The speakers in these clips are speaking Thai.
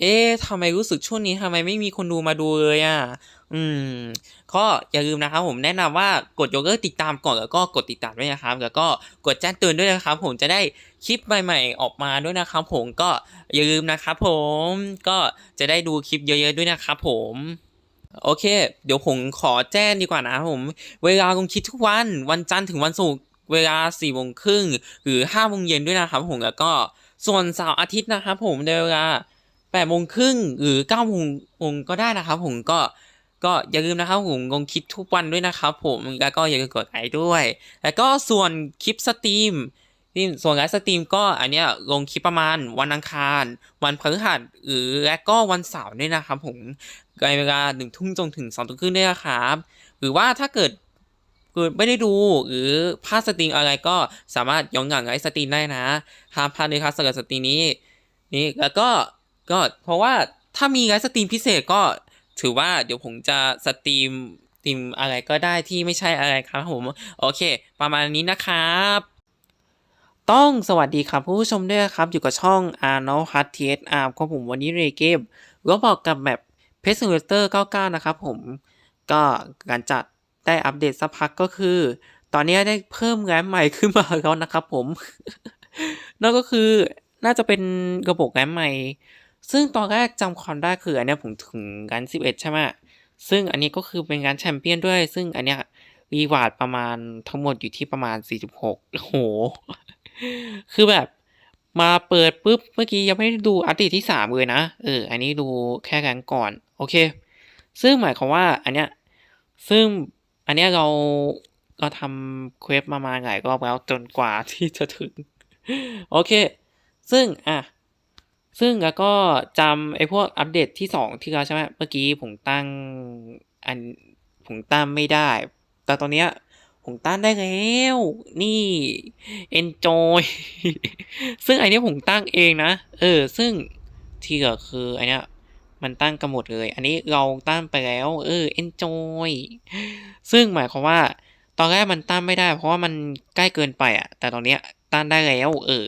เอ๊ะทำไมรู้สึกช่วงนี้ทำไมไม่มีคนดูมาดูเลยอะ อืม ก็อย่าลืมนะครับผมแนะนำว่ากดยกเลิกติดตามก่อนแล้วก็กดติดตามด้วยนะครับ แล้วก็กดแจ้งเตือนด้วยนะครับ ผมจะได้คลิปใหม่ๆออกมาด้วยนะครับ ผมก็อย่าลืมนะครับผมก็จะได้ดูคลิปเยอะๆด้วยนะครับผมโอเค เดี๋ยวผมขอแจ้งดีกว่านะผม เวลาลงคลิปทุกวันวันจันทร์ถึงวันศุกร์เวลา4ี่โมงครึ่งหรือ5้าโมงเย็นด้วยนะครับผมแล้วก็ส่วนเสาร์อาทิตย์นะครับผมในเวลา 8ปดโมงครึ่งหรือ9ก้าโมงก็ได้นะครับ ผมก็ก็อย่าลืมนะครับผมลงคลิปทุกวันด้วยนะครับ ผมแล้วก็อย่าลืมกดไลค์ด้วย แล้วก็ส่วนคลิปสตรีมนี่ส่วนไลฟ์สตรีมก็อันเนี้ยลงคลิปประมาณวันอังคาร วันพฤหัสหรือและก็วันเสาร์ด้วยนะครับผมในเวลาหนึ่งทุ่มจนถึงสองทุ่มครึ่งด้วยนะครับ หรือว่าถ้าเกิดเกิดไม่ได้ดูหรือพลาดสตรีมอะไรก็สามารถย้อนหลังไลฟ์สตรีมได้นะห้ามพลาดเลยครับสำหรับสตรีมนี้ นี่แล้วก็ ก็เพราะว่าถ้ามีไลฟ์สตรีมพิเศษก็ถือว่าเดี๋ยวผมจะสตรีมสตรีมอะไรก็ได้ที่ไม่ใช่อะไรครับผม โอเค ประมาณนี้นะครับ ต้องสวัสดีครับผู้ชมด้วยครับ อยู่กับช่อง Arnold Hut TSR ครับผมวันนี้เรเกมก็บอกกับแบบ p e s t i m u l a t o r 99 นะครับผมก็การจัดได้อัปเดตสักพักก็คือ ตอนนี้ได้เพิ่มแรมใหม่ขึ้นมาแล้วนะครับผม นั่นก็คือน่าจะเป็นระบบแรมใหม่ ซึ่งตอนแรกจำความได้คืออันเนี้ยผมถึงกัน 11 ใช่ไหมซึ่งอันนี้ก็คือเป็นงานแชมเปี้ยนด้วย ซึ่งอันเนี้ยรีวาร์ดประมาณทั้งหมดอยู่ที่ประมาณ 46 โอ้โห คือแบบมาเปิดปุ๊บ เมื่อกี้ยังไม่ได้ดูอัปเดตที่ 3 เลยนะ เออ อันนี้ดูแค่แรงก่อน โอเค ซึ่งหมายความว่าอันเนี้ย ซึ่งอันเนี้ยเราเราทำเควสมามาหลายรอบแล้วจนกว่าที่จะถึง โอเค ซึ่งอะ ซึ่งแล้วก็จำไอ้พวกอัปเดตที่ 2 ที่เราใช่ไหมเมื่อกี้ผมตั้งอันผมตั้งไม่ได้ แต่ตอนเนี้ยผมตั้งได้แล้ว นี่ enjoy ซึ่งไอเนี้ยผมตั้งเองนะ เออ ซึ่งที่เหลือคือไอเนี้ยมันตั้งกันหมดเลย อันนี้เราตั้งไปแล้ว เออ enjoy ซึ่งหมายความว่า ตอนแรกมันตั้งไม่ได้ เพราะว่ามันใกล้เกินไปอะแต่ตอนเนี้ยตั้งได้แล้ว เออ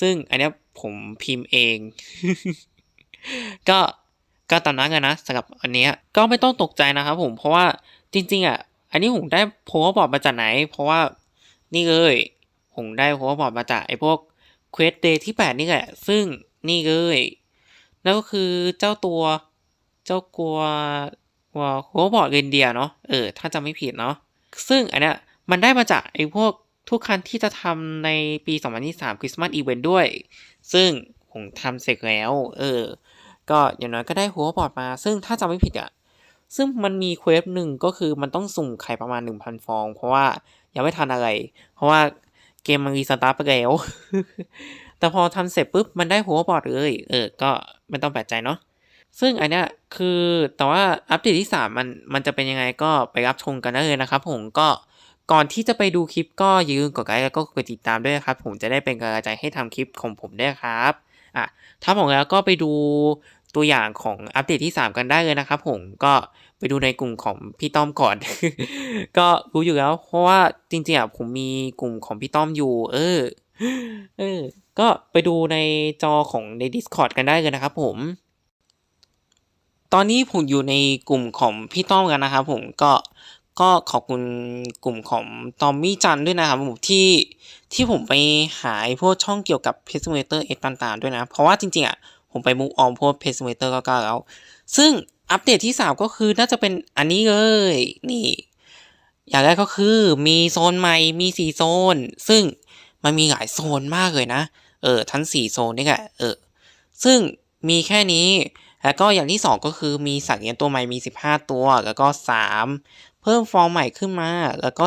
ซึ่งอันเนี้ย ผมพิมพ์เอง ก็ก็ตามนั้นกันนะสำหรับอันเนี้ยก็ไม่ต้องตกใจนะครับผมเพราะว่าจริง ๆ อะ อันนี้ผมได้โพสต์บอร์ดมาจากไหน เพราะว่านี่เลยผมได้โพสต์บอร์ดมาจากไอ้พวกเควสเดย์ที่ 8 นี่แหละ ซึ่งนี่เลยนั่นก็คือเจ้าตัวเจ้ากลัวว่าโพสต์บอร์ดเรนเดียเนาะเออถ้าจำไม่ผิดเนาะซึ่งอันเนี้ยมันได้มาจากไอ้พวก ทุกคันที่จะทำในปี 2023คริสต์มาสอีเวนต์ด้วย ซึ่งผมทำเสร็จแล้ว เออ ก็อย่างน้อยก็ได้หัวบอร์ดมา ซึ่งถ้าจำไม่ผิดอะ ซึ่งมันมีเควสหนึ่งก็คือมันต้องสุ่มไข่ประมาณ 1,000 ฟอง เพราะว่ายังไม่ทันอะไร เพราะว่าเกมมันรีสตาร์ทไปแล้ว แต่พอทำเสร็จปุ๊บมันได้หัวบอร์ดเลย เออ ก็ไม่ต้องแปลกใจเนาะ ซึ่งอันเนี้ยคือแต่ว่าอัปเดตที่ 3 มันมันจะเป็นยังไงก็ไปรับชมกันได้เลยนะครับผมก็ ก่อนที่จะไปดูคลิปก็อย่าลืมกดไลค์แล้วก็กดติดตามด้วยครับ ผมจะได้เป็นกำลังใจให้ทำคลิปของผมด้วยครับอะถ้าผมแล้วก็ไปดูตัวอย่างของอัปเดตที่ 3 กันได้เลยนะครับผมก็ไปดูในกลุ่มของพี่ต้อมก่อน ก็รู้อยู่แล้ว เพราะว่าจริงๆอะผมมีกลุ่มของพี่ต้อมอยู่ เออเออ ก็ไปดูในจอของใน Discord กันได้เลยนะครับผม ตอนนี้ผมอยู่ในกลุ่มของพี่ต้อมกันนะครับผมก็ ก็ขอบคุณกลุ่มของตอมมี่จันด้วยนะครับผมที่ที่ผมไปหาพวกช่องเกี่ยวกับเพสเมเตอร์เอต่างๆด้วยนะ เพราะว่าจริงๆอะผมไปมุกออมพวกเพสเมเตอร์ก็แล้ว ซึ่งอัปเดตที่ 3 ก็คือน่าจะเป็นอันนี้เลยนี่ อย่างแรกก็คือมีโซนใหม่มีสี่โซน ซึ่งมันมีหลายโซนมากเลยนะ เออทั้งสี่โซนนี่แหละเออซึ่งมีแค่นี้แล้วก็อย่างที่ 2 ก็คือมีสัตว์เลี้ยงตัวใหม่มี 15 ตัว แล้วก็ 3 เพิ่มฟอร์มใหม่ขึ้นมา แล้วก็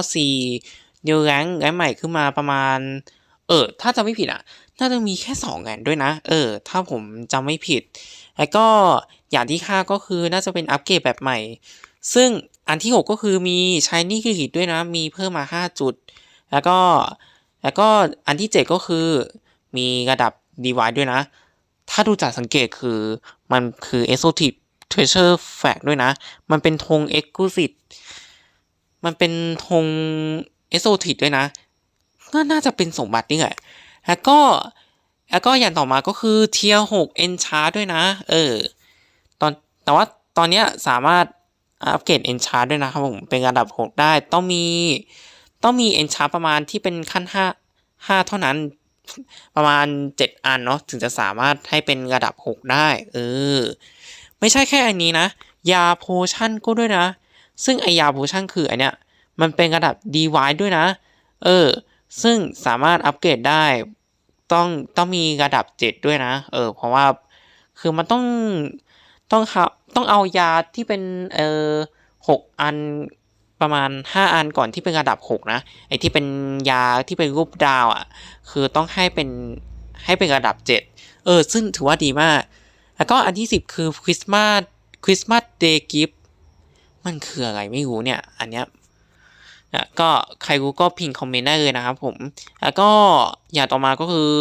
4เดลแรงแรงใหม่ขึ้นมาประมาณ เออ ถ้าจำไม่ผิดอะ น่าจะมีแค่2แงด้วยนะ เออ ถ้าผมจำไม่ผิด แล้วก็อย่างที่5ก็คือน่าจะเป็นอัปเกรดแบบใหม่ ซึ่งอันที่ 6 ก็คือมีชายนี่คือหิดด้วยนะ มีเพิ่มมา 5 จุด แล้วก็ แล้วก็อันที่ 7 ก็คือ มีระดับดีวายด้วยนะ ถ้าดูจากสังเกตคือ มันคือ Exotic Treasure Flag ด้วยนะ มันเป็นธง Exclusive มันเป็นธง Exotic ด้วยนะก็น่าจะเป็นสมบัตินี่แหละแล้วก็แล้วก็อย่างต่อมาก็คือเทียร์หกเอนชาร์ด้วยนะ เออ ตอนแต่ว่าตอนนี้สามารถอัปเกรดเอนชาร์ด้วยนะครับผม เป็นระดับหกได้ ต้องมี ต้องมีเอนชาร์ประมาณที่เป็นขั้นห้าห้าเท่านั้น ประมาณเจ็ดอันเนาะ ถึงจะสามารถให้เป็นระดับหกได้ เออ ไม่ใช่แค่อันนี้นะ ยาโพชั่นก็ด้วยนะ ซึ่งไอยาโพชั่นคืออันเนี้ยมันเป็นระดับดีไวด้วยนะ เออ ซึ่งสามารถอัปเกรดได้ ต้องต้องมีระดับเจ็ดด้วยนะ เออ เพราะว่าคือมันต้องต้องครับต้องเอายาที่เป็นเออหกอันประมาณห้าอันก่อนที่เป็นระดับหกนะไอที่เป็นยาที่เป็นรูปดาวอะ่ะ คือต้องให้เป็นให้เป็นระดับเจ็ดเออ ซึ่งถือว่าดีมาก แล้วก็อันที่สิบคือคริสต์มาสคริสต์มาสเดย์กิฟ มันคืออะไรไม่รู้เนี่ย อันเนี้ยอะก็ใครรู้ก็พิมพ์คอมเมนต์ได้เลยนะครับผม แล้วก็อย่างต่อมาก็คือ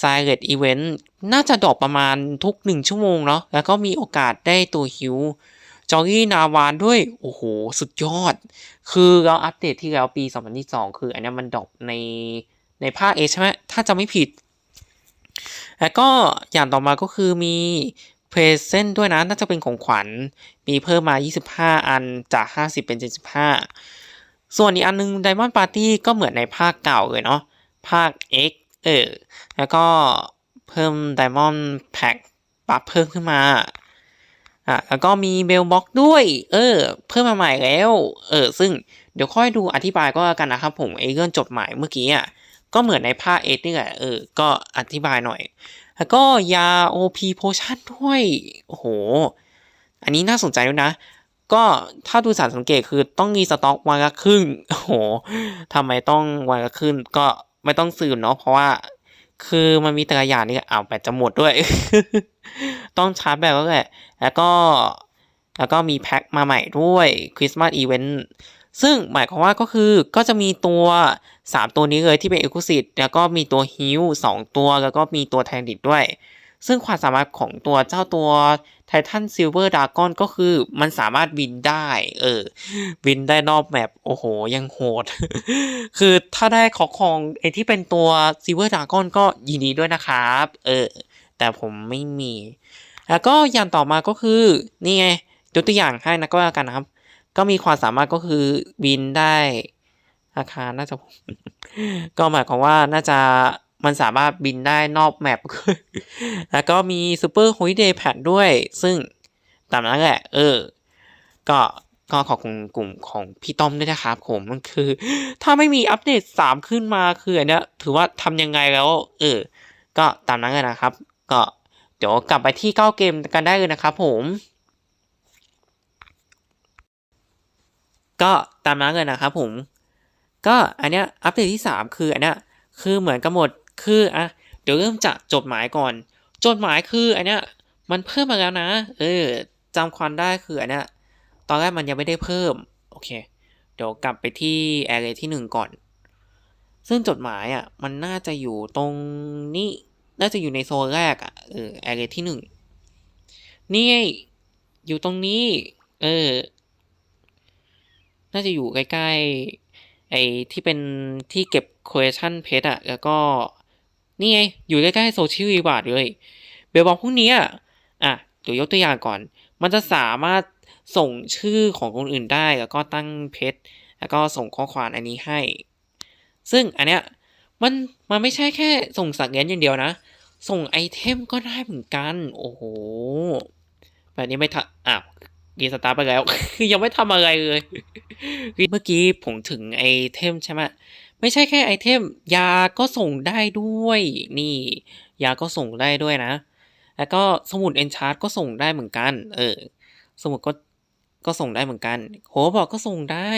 Silent Event น่าจะดรอปประมาณทุกหนึ่งชั่วโมงเนาะ แล้วก็มีโอกาสได้ตัวฮิวจอรี่นาวานด้วย โอ้โห สุดยอด คือเราอัปเดตที่แล้วปี 2022 คืออันนี้มันดรอปในในภาคเอใช่ไหมถ้าจะไม่ผิด แล้วก็อย่างต่อมาก็คือมี เพรเซนต์ด้วยนะ น่าจะเป็นของขวัญ มีเพิ่มมา 25 อันจาก 50 เป็น 75 ส่วนอีกอันนึง Diamond Party ก็เหมือนในภาคเก่าเลยเนาะ ภาค X เออ แล้วก็เพิ่ม Diamond Pack ปรับเพิ่มขึ้นมา อะ แล้วก็มีเบลบ็อกด้วย เออ เพิ่มมาใหม่แล้ว เออ ซึ่งเดี๋ยวค่อยดูอธิบายก็แล้วกันนะครับผมไอ้เรื่องจดหมายเมื่อกี้อะ ก็เหมือนในภาคเอนี่แหละ เออ ก็อธิบายหน่อย แล้วก็ยา OP Potion ด้วย โอ้โห อันนี้น่าสนใจด้วยนะ ก็ถ้าดูสารสังเกตคือต้องมีสต็อกวันละครึ่ง โอ้โหทำไมต้องวันละครึ่งก็ไม่ต้องสืบเนาะ เพราะว่า คือมันมีแต่ละอย่างนี่อ้าวแบตจะหมดด้วย ต้องชาร์จแบตแล้วแหละ แล้วก็ แล้วก็มีแพ็คมาใหม่ด้วยคริสต์มาสอีเวนต์ ซึ่งหมายความว่าก็คือก็จะมีตัว 3 ตัวนี้เลยที่เป็นเอกซ์คลูซีฟแล้วก็มีตัวฮิลสองตัวแล้วก็มีตัวแทนดิดด้วย ซึ่งความสามารถของตัวเจ้าตัวไททันซิลเวอร์ดากอนก็คือมันสามารถบินได้ เออ บินได้นอกแมปโอ้โห ยังโหด คือถ้าได้ขอของไอที่เป็นตัวซิลเวอร์ดากอนก็ยินดีด้วยนะครับ เออ แต่ผมไม่มี แล้วก็อย่างต่อมาก็คือ นี่ไงยกตัวอย่างให้นะก็แล้วกันนะครับ ก็มีความสามารถก็คือบินได้อาคารน่าจะก็หมายความว่าน่าจะมันสามารถบินได้นอกแมปแล้วก็มีซูเปอร์ฮ l ิเดย์แพดด้วย ซึ่งตามนั้นแหละ เออ ก็ก็ขอบคุณกลุ่มของพี่ต้อมด้วยนะครับผมมันคือ ถ้าไม่มีอัปเดตสามขึ้นมาคืออันเนี้ยถือว่าทำยังไงแล้ว เออ ก็ตามนั้นเลยนะครับ ก็เดี๋ยวกลับไปที่เก้าเกมกันได้เลยนะครับผม ก็ตามนั้นเลยนะครับผม ก็อันเนี้ยอัปเดตที่ 3 คืออันเนี้ยคือเหมือนกันหมดคืออะเดี๋ยวเริ่มจากจดหมายก่อน จดหมายคืออันเนี้ยมันเพิ่มมาแล้วนะ เออจำความได้คืออันเนี้ยตอนแรกมันยังไม่ได้เพิ่มโอเค เดี๋ยวกลับไปที่แอเรที่หนึ่งก่อน ซึ่งจดหมายอะมันน่าจะอยู่ตรงนี้น่าจะอยู่ในโซนแรกอะเออแอเรที่หนึ่งนี่อยู่ตรงนี้ เออ น่าจะอยู่ใกล้ๆไอ้ที่เป็นที่เก็บ question p a g อะแล้วก็นี่ไง อยู่ใกล้ๆ social reward เลย เบลบอกพวกนี้อะอะเดี๋ยวยกตัวอย่างก่อน มันจะสามารถส่งชื่อของคนอื่นได้ แล้วก็ตั้งเพจแล้วก็ส่งข้อความอันนี้ให้ ซึ่งอันเนี้ยมันมันไม่ใช่แค่ส่งสัตว์เลี้ยอย่างเดียวนะ ส่งไอเทมก็ได้เหมือนกัน โอ้โห แบบนี้ไม่ทันอ้าว รีสตาร์ทไปแล้ว คือยังไม่ทำอะไรเลยเมื่อกี้ผมถึงไอเทมใช่ไหมไม่ใช่แค่ไอเทม ยาก็ส่งได้ด้วย นี่ ยาก็ส่งได้ด้วยนะ แล้วก็สมุดเอนชาร์ตก็ส่งได้เหมือนกัน เออ สมุดก็ก็ส่งได้เหมือนกันโหบอกก็ส่งได้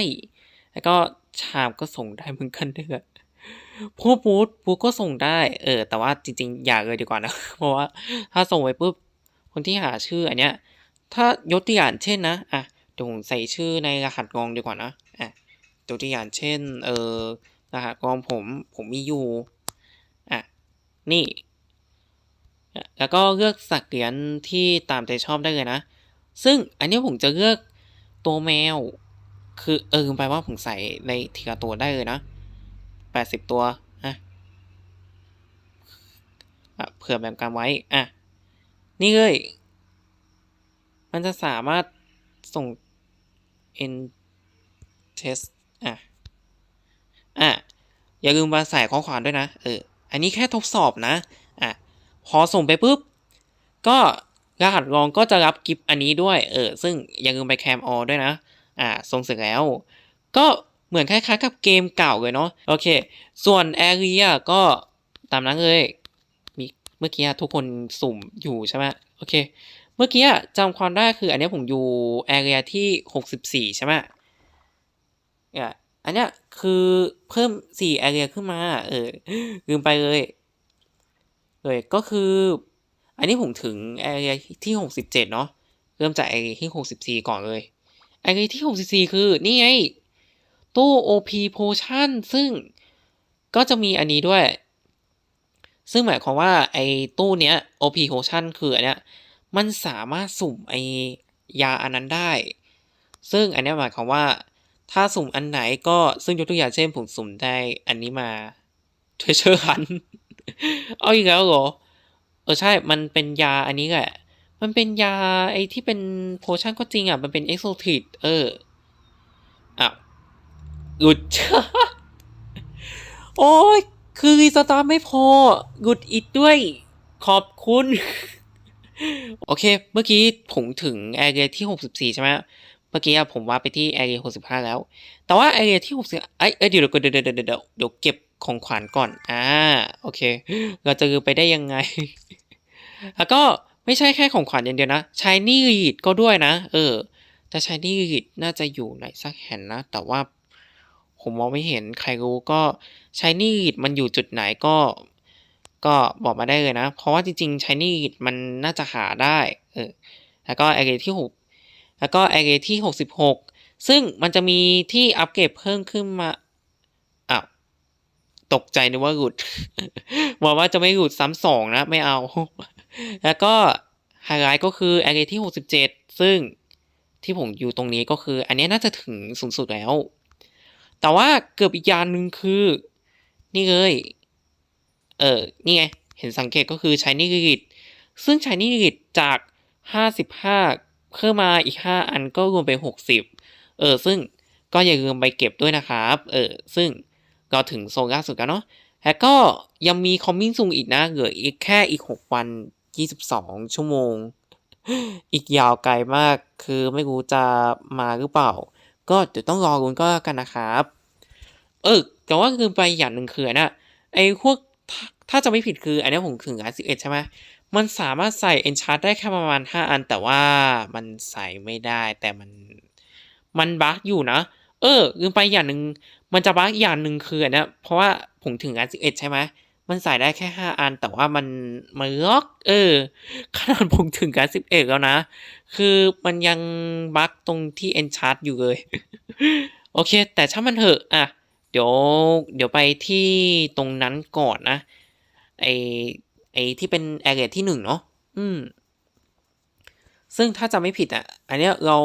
แล้วก็ชามก็ส่งได้เหมือนกันด้วยพวกบูธบูธก็ส่งได้ เออ แต่ว่าจริง ๆ อย่าเลยดีกว่านะ เพราะว่าถ้าส่งไปปุ๊บ คนที่หาชื่ออันเนี้ย ถ้ายกตัวอย่างเช่นนะอะเดี๋ยวผมใส่ชื่อในรหัสกรองดีกว่านะอะตัวอย่างเช่นเออรหัสกรองผมผมมีอยู่อะนี่แล้วก็เลือกสักเหรียญที่ตามใจชอบได้เลยนะ ซึ่งอันนี้ผมจะเลือกตัวแมว คือเออไปว่าผมใส่ในทีละตัวได้เลยนะแปดสิบตัวอะอะเผื่อแบ่งกันไว้อะนี่เลย มันจะสามารถส่ง n test อะ อะ อย่าลืมมาใส่ข้อความด้วยนะ เออ อันนี้แค่ทดสอบนะ อะ พอส่งไปปุ๊บ ก็รหัสรองก็จะรับกิฟต์อันนี้ด้วย เออ ซึ่งอย่าลืมไปแคมออด้วยนะ อ่า ส่งเสร็จแล้ว ก็เหมือนคล้ายๆกับเกมเก่าเลยเนาะ โอเค ส่วนแอเรียก็ตามนั้นเลย มีเมื่อกี้ทุกคนสุ่มอยู่ใช่ไหมโอเค เมื่อกี้จำความได้คืออันนี้ผมอยู่แอเรียที่หกสิบสี่ใช่ไหมเนี่ยอันเนี้ยคือเพิ่มสี่แอเรียขึ้นมา เออ ลืมไปเลยเลยก็คือ อันนี้ผมถึงแอเรียที่หกสิบเจ็ดเนาะเริ่มจากแอเรียที่หกสิบสี่ก่อนเลยแอเรียที่หกสิบสี่คือนี่ไงตู้ OP Potion ซึ่งก็จะมีอันนี้ด้วย ซึ่งหมายความว่าไอ้ตู้เนี้ย OP Potion คืออันเนี้ย มันสามารถสุ่มไอยาอันนั้นได้ ซึ่งอันนี้หมายความว่า ถ้าสุ่มอันไหนก็ซึ่งยกตัวอย่างเช่นผมสุ่มได้อันนี้มา Treasure Hunt เอาอีกแล้วเหรอ เออใช่ มันเป็นยาอันนี้แหละ มันเป็นยาไอที่เป็นโพชั่นก็จริงอะ มันเป็นเอ็กโซติดเอออะหลุด โอ้ยคือรีสตาร์ไม่พอหลุดอีกด้วย ขอบคุณ โอเค เมื่อกี้ผมถึงแอเรียที่ 64 ใช่ไหมเมื่อกี้ผมว่าไปที่แอเรีย65 แล้ว แต่ว่าแอเรียที่60ไอยเอ้ยเดี๋ยวเดี๋ยวเดี๋ยวเดี๋ยวเดี๋ยวเดี๋ยวเก็บของขวัญก่อน อ่า โอเค เราจะไปได้ยังไง แล้วก็ไม่ใช่แค่ของขวัญอย่างเดียวนะชายนี่รีดก็ด้วยนะ เออ แต่ชายนี่รีดน่าจะอยู่ไหนสักแห่งนะ แต่ว่าผมมองไม่เห็น ใครรู้ก็ชายนี่รีดมันอยู่จุดไหนก็ ก็บอกมาได้เลยนะ เพราะว่าจริงๆชายนี่รีดมันน่าจะหาได้เออแล้วก็แอเรียที่หกแล้วก็แอเรียที่หกสิบหกซึ่งมันจะมีที่อัปเกรดเพิ่มขึ้นมาอ้าวตกใจนึกว่าหลุดบอกว่าจะไม่หลุดซ้ำสองนะ ไม่เอา แล้วก็ไฮไลท์ก็คือแอเรียที่ 67 ซึ่งที่ผมอยู่ตรงนี้ก็คือ อันนี้น่าจะถึงสูงสุดแล้ว แต่ว่าเกือบอีกอย่างหนึ่งคือ นี่เลย เออนี่ไง เห็นสังเกตก็คือใช้นิริตซึ่งใช้นิริตจาก 55 เพิ่มมาอีก 5 อันก็รวมเป็น 60 เออซึ่งก็อย่าลืมไปเก็บด้วยนะครับ เออซึ่งก็ถึงโซนล่าสุดกันเนาะแล้วก็ยังมีคอมมิ่งซุงอีกนะ เหลืออีกแค่อีก 6 วัน 22 ชั่วโมง อีกยาวไกลมาก คือไม่รู้จะมาหรือเปล่า ก็เดี๋ยวต้องรอรุนก็กันนะครับ เออแต่ว่าลืมไปอย่างหนึ่งคือนะไอ้พวก ถ้าจะไม่ผิดคืออันนี้ผมถึงอันสิบเอ็ดใช่ไหมมันสามารถใส่ enchant ได้แค่ประมาณ 5 อัน แต่ว่ามันใส่ไม่ได้ แต่มันมันบั๊กอยู่นะ เออลืมไปอย่างหนึ่งมันจะบั๊กอย่างหนึ่งคืออันนี้เพราะว่าผมถึงอันสิบเอ็ดใช่ไหมมันใส่ได้แค่ห้าอัน แต่ว่ามันมันล็อกเออขนาดผมถึงการสิบเอ็ดแล้วนะ คือมันยังบั๊กตรงที่ enchant อยู่เลย โอเค แต่ถ้ามันเถอะอะเดี๋ยวเดี๋ยวไปที่ตรงนั้นก่อนนะ ไอไอที่เป็นแอเรียที่หนึ่งเนาะอืม ซึ่งถ้าจำไม่ผิดอะ อันเนี้ยเรา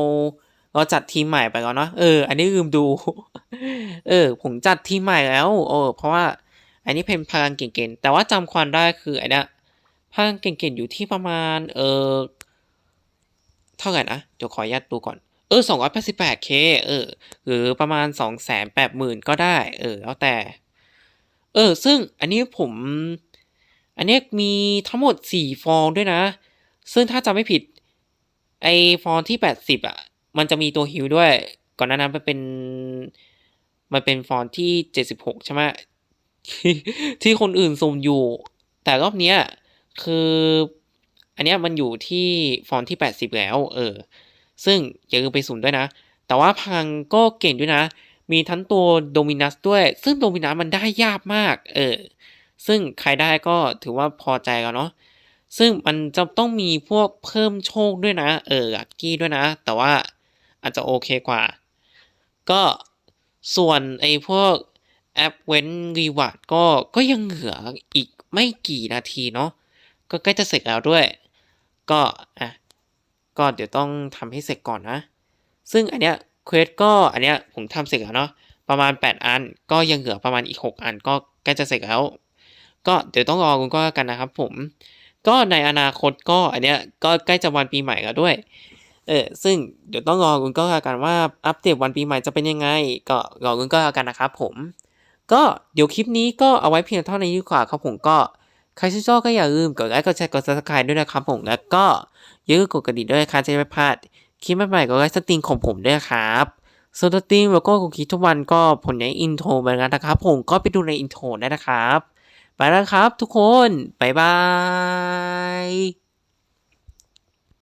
เราจัดทีมใหม่ไปแล้วเนาะเออ อันนี้ลืมดู เออ ผมจัดทีมใหม่แล้วเออเพราะว่า อันนี้เป็นพลังเก่งๆ แต่ว่าจำความได้คืออันเนี้ยพลังเก่งๆอยู่ที่ประมาณ เออเท่าไหร่นะเดี๋ยวขออนุญาตดูก่อนเออ 288k เคเออ หรือประมาณ280,000ก็ได้ เออ แล้วแต่ เออ ซึ่งอันนี้ผม อันนี้มีทั้งหมด 4 ฟองด้วยนะ ซึ่งถ้าจำไม่ผิด ไอฟองที่ 80อะ มันจะมีตัวฮิวด้วย ก่อนหน้านั้นมันเป็น มันเป็นฟอนที่ 76 ใช่ไหมที่คนอื่นสุ่มอยู่ แต่รอบเนี้ยคือ อันเนี้ยมันอยู่ที่ฟอนที่ 80 แล้ว เออ ซึ่งอย่าลืมไปสุ่มด้วยนะ แต่ว่าพังก็เก่งด้วยนะ มีทั้งตัวโดมินัสด้วย ซึ่งโดมินัสมันได้ยากมาก เออ ซึ่งใครได้ก็ถือว่าพอใจแล้วเนาะซึ่งมันจะต้องมีพวกเพิ่มโชคด้วยนะ เออลักกี้ด้วยนะ แต่ว่าอาจจะโอเคกว่า ก็ส่วนไอ้พวกแอปเว้นรีวาร์ดก็ก็ยังเหลืออีกไม่กี่นาทีเนาะก็ใกล้จะเสร็จแล้วด้วย ก็อะก็เดี๋ยวต้องทำให้เสร็จก่อนนะ ซึ่งอันเนี้ยเควสก็อันเนี้ยผมทำเสร็จแล้วเนาะประมาณ 8 อันก็ยังเหลือประมาณอีก 6 อันก็ใกล้จะเสร็จแล้ว ก็เดี๋ยวต้องรอคุณก็แล้วกันนะครับผม ก็ในอนาคตก็อันเนี้ยก็ใกล้จะวันปีใหม่แล้วด้วย เออซึ่งเดี๋ยวต้องรอคุณก็แล้วกันว่าอัปเดตวันปีใหม่จะเป็นยังไง ก็รอคุณก็แล้วกันนะครับผม ก็เดี๋ยวคลิปนี้ก็เอาไว้เพียงเท่านี้ดีกว่าครับผมก็ใครชื่นชอบก็อย่าลืมกดไลค์กดแชร์กด subscribe ด้วยนะครับผมแล้วก็อย่าลืมกดกระดิ่งด้วยนะครับจะไม่พลาดคลิปใหม่ๆก็ไลฟ์สตรีมของผมด้วยครับส่วนสตรีมแล้วก็กูคิดทุกวันก็ผลในอินโทรเหมือนกันนะครับผมก็ไปดูในอินโทรได้นะครับ ไปแล้วครับทุกคน บ๊ายบาย